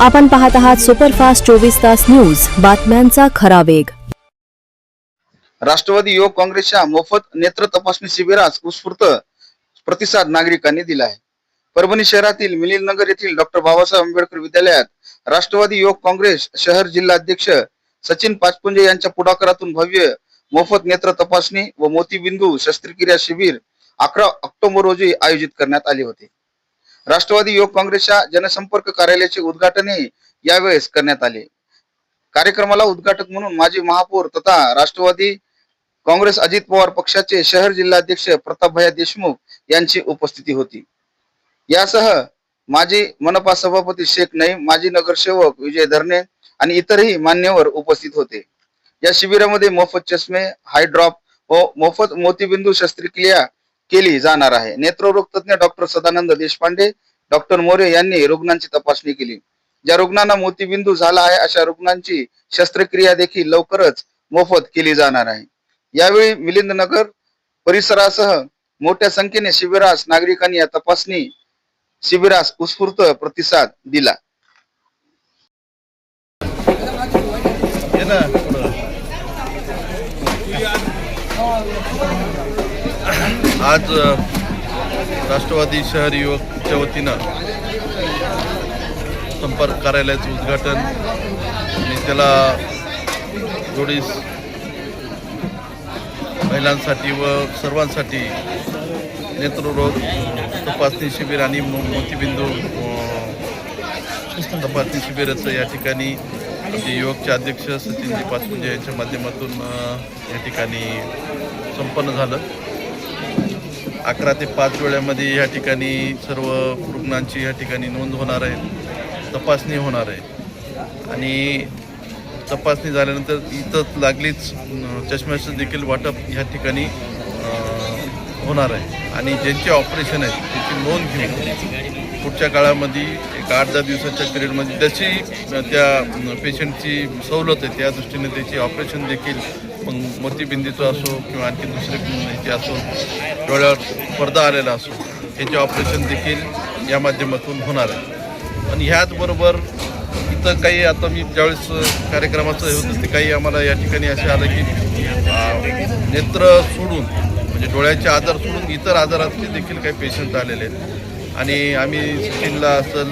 आपण पाहत आहात सुपरफास्ट चोवीस तास न्यूज. बातम्यांचा खरा वेग. राष्ट्रवादी युवक काँग्रेसच्या मोफत नेत्र तपासणी शिबिरास उत्स्फूर्त प्रतिसाद नागरिकांनी दिला आहे. परभणी शहरातील मिलिंदनगर येथील डॉक्टर बाबासाहेब आंबेडकर विद्यालयात राष्ट्रवादी युवक काँग्रेस शहर जिल्हा अध्यक्ष सचिन पाचपुंजे यांच्या पुढाकारातून भव्य मोफत नेत्र तपासणी व मोतीबिंदू शस्त्रक्रिया शिबिर अकरा ऑक्टोबर रोजी आयोजित करण्यात आले होते. राष्ट्रवादी युवक काँग्रेसच्या जनसंपर्क कार्यालयाचे उद्घाटनही यावेळेस करण्यात आले. कार्यक्रमाला उद्घाटक म्हणून माजी महापौर तथा राष्ट्रवादी काँग्रेस अजित पवार पक्षाचे शहर जिल्हाध्यक्ष प्रतापभया देशमुख यांची उपस्थिती होती. यासह माजी मनपा सभापती शेख नईम माजी नगरसेवक विजय धरणे आणि इतरही मान्यवर उपस्थित होते. या शिबिरामध्ये मोफत चष्मे हाय ड्रॉप व मोफत मोतीबिंदू शस्त्रक्रिया केली जाणार आहे. नेत्ररोग तज्ञ डॉक्टर सदानंद देशपांडे डॉक्टर मोरे यांनी रुग्णांची तपासणी केली. ज्या रुग्णांना मोतीबिंदू झाला आहे अशा रुग्णांची शस्त्रक्रिया देखील लवकरच मोफत केली जाणार आहे. यावेळी मिलिंद नगर परिसरासह मोठ्या संख्येने शिबिरास नागरिकांनी या तपासणी शिबिरास उत्स्फूर्त प्रतिसाद दिला. आज राष्ट्रवादी शहर युवकच्या वतीनं संपर्क कार्यालयाचं उद्घाटन आणि त्याला जोडीस महिलांसाठी व सर्वांसाठी नेत्ररोग तपासणी शिबिर आणि मोतीबिंदू तपासणी शिबिराचं या ठिकाणी आमचे युवकचे अध्यक्ष सचिनजी पाचपुंजे यांच्या माध्यमातून या ठिकाणी संपन्न झालं. अकरा ते पाच वेळामध्ये या ठिकाणी सर्व रुग्णांची या ठिकाणी नोंद होणार आहे तपासणी होणार आहे. आणि तपासणी झाल्यानंतर इथं लागलीच चष्म्याचं देखील वाटप ह्या ठिकाणी होणार आहे. आणि ज्यांचे ऑपरेशन आहेत त्याची नोंद घेऊन पुढच्या काळामध्ये एक आठ दहा दिवसाच्या पिरियडमध्ये जशी त्या पेशंटची सवलत आहे त्या दृष्टीने त्याची ऑपरेशन देखील मग मोतीबिंदीचं असो किंवा आणखी दुसरे ह्याचे असो डोळ्यावर पडदा आलेला असो याचे ऑपरेशन देखील या माध्यमातून होणार आहे. आणि ह्याचबरोबर इथं काही आता मी ज्यावेळेस कार्यक्रमाचं हे होतं ते काही आम्हाला या ठिकाणी असे आलं की नेत्र सोडून म्हणजे डोळ्याचे आजार सोडून इतर आजाराचे देखील काही पेशंट आलेले आहेत. आणि आम्ही सचिनला असेल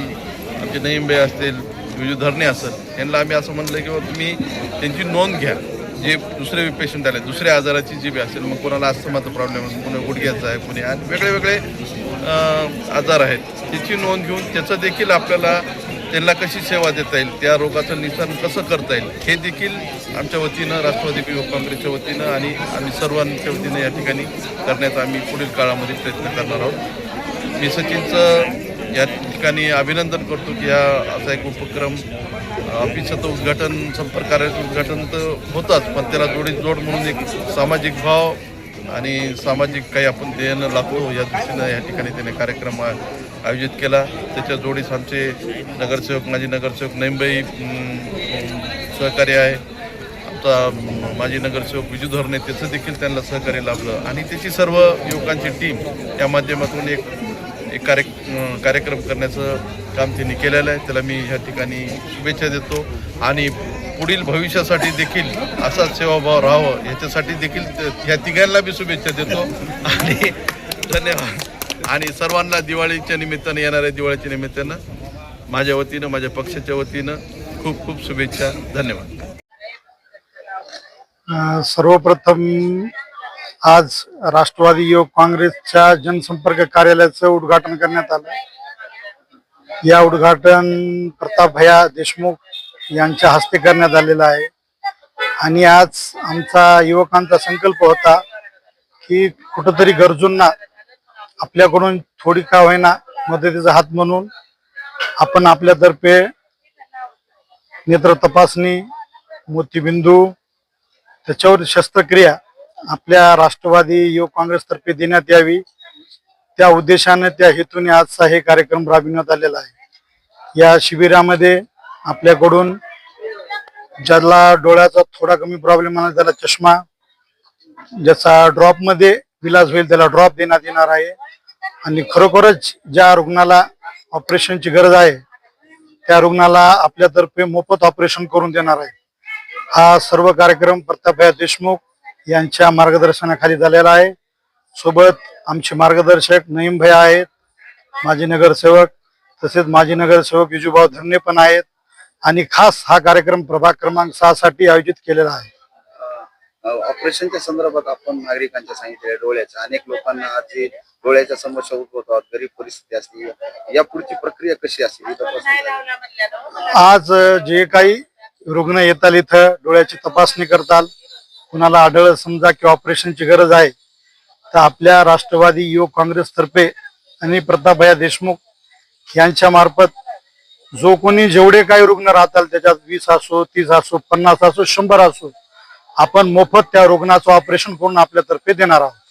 आमचे नईमबे असतील विजू धरणे असेल यांना आम्ही असं म्हणलं की तुम्ही त्यांची नोंद घ्या. जे दुसरे पेशंट आले दुसऱ्या आजाराची जी बी असेल मग कोणाला अस्थमाचा प्रॉब्लेम असेल कोणी गुडघ्याचा आहे कोणी आणि वेगळे वेगळे आजार आहेत. त्याची नोंद घेऊन त्याचं देखील आपल्याला त्यांना कशी सेवा देता येईल त्या रोगाचं निसन कसं करता येईल हे देखील आमच्या वतीनं राष्ट्रवादी युवक काँग्रेसच्या वतीनं आणि आम्ही सर्वांच्या वतीनं या ठिकाणी करण्याचा आम्ही पुढील काळामध्ये प्रयत्न करणार आहोत. मी सचिनचं या ठिकाणी अभिनंदन करतो की हा असा एक उपक्रम ऑफिसचं उद्घाटन संपर्क कार्यालयाचं उद्घाटन तर होताच पण त्याला जोडी जोड म्हणून एक सामाजिक भाव आणि सामाजिक काही आपण देणं लागतो या दृष्टीनं या ठिकाणी त्याने कार्यक्रम आयोजित केला. त्याच्या जोडीस आमचे नगरसेवक माजी नगरसेवक नैमबाई सहकार्य आहे. आमचा माजी नगरसेवक विजू धरणे त्याचं देखील त्यांना सहकार्य लाभलं. आणि त्याची सर्व युवकांची टीम या माध्यमातून एक एक कार्य कार्यक्रम करण्याचं काम त्यांनी केलेलं आहे. त्याला मी ह्या ठिकाणी शुभेच्छा देतो. आणि पुढील भविष्यासाठी देखील असाच सेवाभाव राहावं याच्यासाठी देखील ह्या तिघांना बी शुभेच्छा देतो. आणि धन्यवाद. आणि सर्वांना दिवाळीच्या निमित्तानं येणाऱ्या दिवाळीच्या निमित्तानं माझ्या वतीनं माझ्या पक्षाच्या वतीनं खूप खूप शुभेच्छा. धन्यवाद. सर्वप्रथम आज राष्ट्रवादी युवक काँग्रेसच्या जनसंपर्क कार्यालयाचं उद्घाटन करण्यात आलं. या उद्घाटन प्रताप भया देशमुख यांच्या हस्ते करण्यात आलेलं आहे. आणि आज आमचा युवकांचा संकल्प होता की कुठंतरी गरजूंना आपल्याकडून थोडी का होईना मदतीचा हात म्हणून आपण आपल्यातर्फे नेत्र तपासणी मोतीबिंदू त्याच्यावर शस्त्रक्रिया आपल्या राष्ट्रवादी युवक काँग्रेसतर्फे देण्यात यावी. त्या उद्देशाने त्या हेतूने आजचा हे कार्यक्रम राबविण्यात आलेला आहे. या शिबिरामध्ये आपल्याकडून ज्याला डोळ्याचा थोडा कमी प्रॉब्लेम आहे त्याला चष्मा ज्याचा ड्रॉपमध्ये विलास होईल त्याला ड्रॉप देण्यात येणार आहे. आणि खरोखरच ज्या रुग्णाला ऑपरेशनची गरज आहे त्या रुग्णाला आपल्यातर्फे मोफत ऑपरेशन करून देणार आहे. हा सर्व कार्यक्रम प्रतापया देशमुख यांच्या मार्गदर्शनाखाली झालेला आहे. सोबत आमचे मार्गदर्शक नईम भैया आहेत माजी नगरसेवक तसेच माजी नगरसेवक युजुभाऊ धरणे पण आहेत आणि खास हा कार्यक्रम प्रभाग क्रमांक सहा साठी आयोजित केलेला आहे. ऑपरेशनच्या संदर्भात आपण नागरिकांच्या सांगितले डोळ्याच्या अनेक लोकांना आज जे डोळ्याच्या समस्या उद्भवतात गरीब परिस्थिती असते या पुढची प्रक्रिया कशी असते ही. आज जे काही रुग्ण येताल इथं डोळ्याची तपासणी करताल कुणाला आढळ समजा की ऑपरेशनची गरज आहे तर आपल्या राष्ट्रवादी युवक काँग्रेस तर्फे आणि प्रतापभया देशमुख यांच्या मार्फत जो कोणी जेवढे काही रुग्ण राहताल त्याच्यात वीस असो तीस असो पन्नास असो शंभर असो आपण मोफत त्या रुग्णाचं ऑपरेशन करून आपल्यातर्फे देणार आहोत.